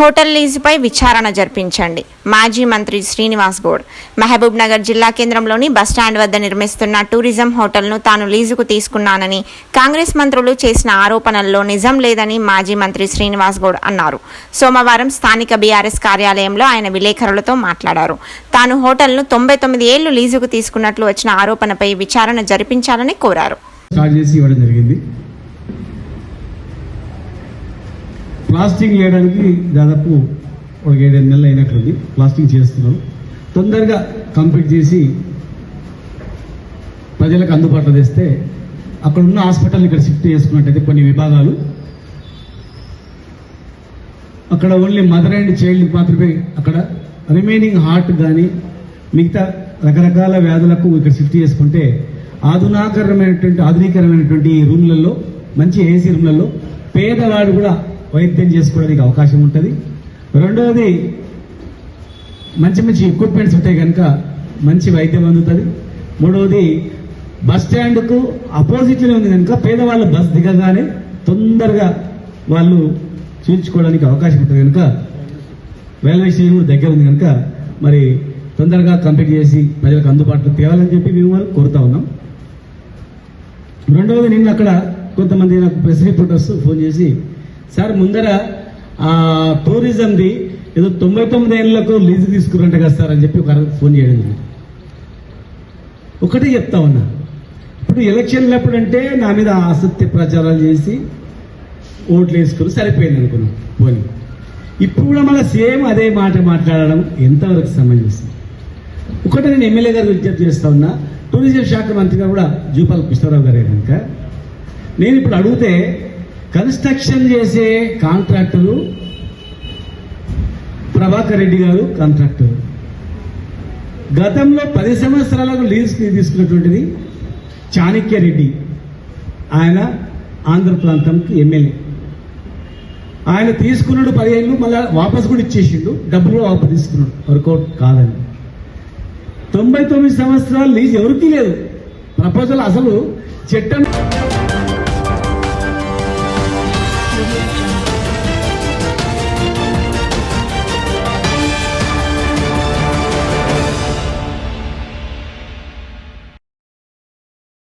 Hotel లీజుపై విచారణ జరిపించండి. మాజీ మంత్రి శ్రీనివాస్ గౌడ్. మహబూబ్ నగర్ జిల్లా కేంద్రంలోని బస్టాండ్ వద్ద నిర్మిస్తున్న టూరిజం హోటల్ను తాను లీజుకు తీసుకున్నానని కాంగ్రెస్ మంత్రులు చేసిన ఆరోపణల్లో నిజం లేదని మాజీ మంత్రి శ్రీనివాస్ గౌడ్ అన్నారు. సోమవారం స్థానిక బీఆర్ఎస్ కార్యాలయంలో ఆయన విలేకరులతో మాట్లాడారు. తాను హోటల్ను తొంభై తొమ్మిది ఏళ్ళు లీజుకు తీసుకున్నట్లు వచ్చిన ఆరోపణపై విచారణ జరిపించాలని కోరారు. స్టార్ట్ చేసి ఇవ్వడం జరిగింది. ప్లాస్టింగ్ చేయడానికి దాదాపు ఒక ఏడెనిమిది నెలలు అయినట్లుంది ప్లాస్టింగ్ చేస్తున్నాం. తొందరగా కంప్లీట్ చేసి ప్రజలకు అందుబాటులో తెస్తే అక్కడ ఉన్న హాస్పిటల్ ఇక్కడ షిఫ్ట్ చేసుకున్నట్టయితే కొన్ని విభాగాలు. అక్కడ ఓన్లీ మదర్ అండ్ చైల్డ్ మాత్రమే అక్కడ రిమైనింగ్ హార్ట్ కానీ మిగతా రకరకాల వ్యాధులకు ఇక్కడ షిఫ్ట్ చేసుకుంటే ఆధునాకరమైనటువంటి ఆధునీకరమైనటువంటి రూమ్లలో మంచి ఏసీ రూమ్లలో పేదవాడు కూడా వైద్యం చేసుకోవడానికి అవకాశం ఉంటుంది. రెండవది మంచి మంచి ఎక్విప్మెంట్స్ ఉంటాయి కనుక మంచి వైద్యం అందుతుంది. మూడవది బస్ స్టాండ్కు అపోజిట్లో ఉంది కనుక పేదవాళ్ళు బస్ దిగగానే తొందరగా వాళ్ళు చూపించుకోవడానికి అవకాశం ఉంటుంది కనుక రైల్వే స్టేషన్ కూడా దగ్గర ఉంది కనుక మరి తొందరగా కంప్లీట్ చేసి ప్రజలకు అందుబాటులో తేవాలని చెప్పి మేము వాళ్ళు కోరుతా ఉన్నాం. రెండవది నిన్న అక్కడ కొంతమంది నాకు ప్రెస్ రిపోర్టర్స్ ఫోన్ చేసి సార్ ముందర టూరిజంది ఏదో తొంభై తొమ్మిది ఏళ్ళకు లీజు తీసుకురంట కదా సార్ అని చెప్పి ఒక ఫోన్ చేయడం ఒకటే చెప్తా ఉన్నా. ఇప్పుడు ఎలక్షన్లు ఎప్పుడంటే నా మీద ఆసక్తి ప్రచారాలు చేసి ఓట్లు వేసుకుని సరిపోయింది అనుకున్నాం. పోనీ. ఇప్పుడు కూడా మళ్ళీ సేమ్ అదే మాట మాట్లాడడం ఎంతవరకు సమంజసం? ఒకటి నేను ఎమ్మెల్యే గారు విజ్ఞప్తి చేస్తా ఉన్నా. టూరిజం శాఖ మంత్రిగా కూడా జూపాల కృష్ణారావు గారే కనుక. నేను ఇప్పుడు అడిగితే కన్స్ట్రక్షన్ చేసే కాంట్రాక్టరు ప్రభాకర్ రెడ్డి గారు కాంట్రాక్టర్. గతంలో పది సంవత్సరాలకు లీజ్ తీసుకున్నటువంటిది చాణక్య రెడ్డి. ఆయన ఆంధ్ర ప్రాంతంకి ఎమ్మెల్యే. ఆయన తీసుకున్నాడు పదిహేను మళ్ళీ వాపస్ కూడా ఇచ్చేసిండు. డబ్బులు కూడా వాపస్ తీసుకున్నాడు. వర్కౌట్ కాదని తొంభై తొమ్మిది సంవత్సరాలు లీజ్ ఎవరికీ లేదు. ప్రపోజల్ అసలు చట్టం audio jungle.